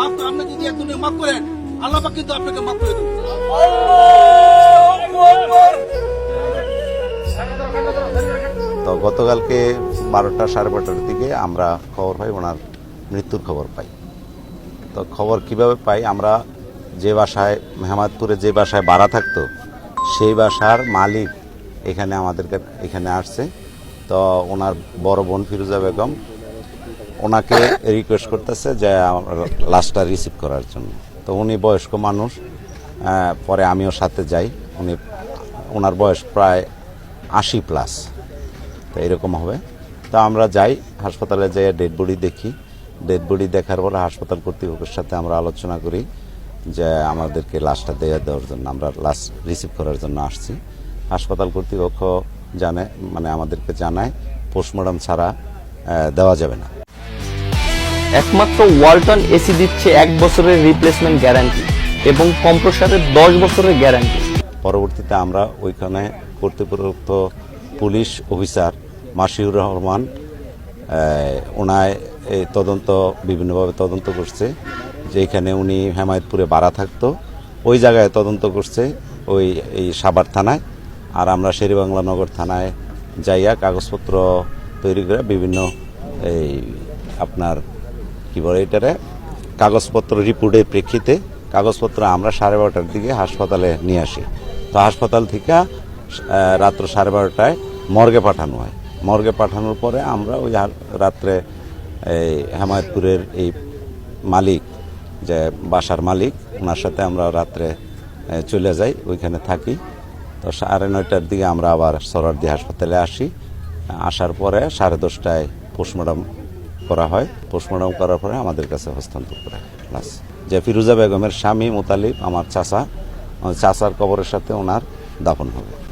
আপনি যদি মাফ করেন, আল্লাহ কিন্তু আপনাকে মাফ করে দেবেন তো গতকালকে বারোটা সাড়ে বারোটার দিকে আমরা খবর পাই, ওনার মৃত্যুর খবর পাই। তো খবর কীভাবে পাই? আমরা যে বাসায়, মেহমাদপুরে যে বাসায় ভাড়া থাকতো, সেই বাসার মালিক এখানে আমাদেরকে, এখানে আসছে। তো ওনার বড় বোন ফিরোজা বেগম ওনাকে রিকোয়েস্ট করতেছে যে লাশটা রিসিভ করার জন্য। তো উনি বয়স্ক মানুষ পরে আমিও সাথে যাই। উনি, ওনার বয়স প্রায় আশি প্লাস তো এরকম হবে। তো আমরা যাই, হাসপাতালে যাই ডেড বডি দেখি। ডেড বডি দেখার পরে হাসপাতাল কর্তৃপক্ষের সাথে আমরা আলোচনা করি যে আমাদেরকে লাশটা দেওয়া দেওয়ার জন্য, আমরা লাশ রিসিভ করার জন্য আসছি। হাসপাতাল কর্তৃপক্ষ জানে মানে আমাদেরকে জানায় পোস্টমর্টম ছাড়া দেওয়া যাবে না। একমাত্র ওয়ালটন এসি দিচ্ছে এক বছরের রিপ্লেসমেন্ট গ্যারান্টি এবং কম্প্রেসারের দশ বছরের গ্যারান্টি পরবর্তীতে আমরা ওইখানে কর্তৃপক্ষ পুলিশ অফিসার মাসিউর রহমান ওনায় তদন্ত, বিভিন্নভাবে তদন্ত করছে যে এখানে উনি হেমায়তপুরে ভাড়া থাকতো, ওই জায়গায় তদন্ত করছে, ওই, এই সাভার থানায়। আর আমরা শেরিবাংলা নগর থানায় যাইয়া কাগজপত্র তৈরি করে বিভিন্ন, এই, আপনার কি বলে এটারে? কাগজপত্র রিপোর্টের প্রেক্ষিতে কাগজপত্র আমরা সাড়ে বারোটার দিকে হাসপাতালে নিয়ে আসি। তো হাসপাতাল থেকে রাত্র সাড়ে বারোটায় মর্গে পাঠানো হয়। মর্গে পাঠানোর পরে আমরা ওই রাত্রে এই হেমায়তপুরের এই মালিক, যে বাসার মালিক, ওনার সাথে আমরা রাত্রে চলে যাই, ওইখানে থাকি। তো সাড়ে নয়টার দিকে আমরা আবার সরারদি হাসপাতালে আসি। আসার পরে সাড়ে দশটায় পোস্টমর্টম করা হয়, পোস্টমর্টম করার পরে আমাদের কাছে হস্তান্তর করে। প্লাস যে ফিরুজা বেগমের স্বামী মোতালিব, আমার চাচা। চাচার কবরের সাথে ওনার দাফন হবে।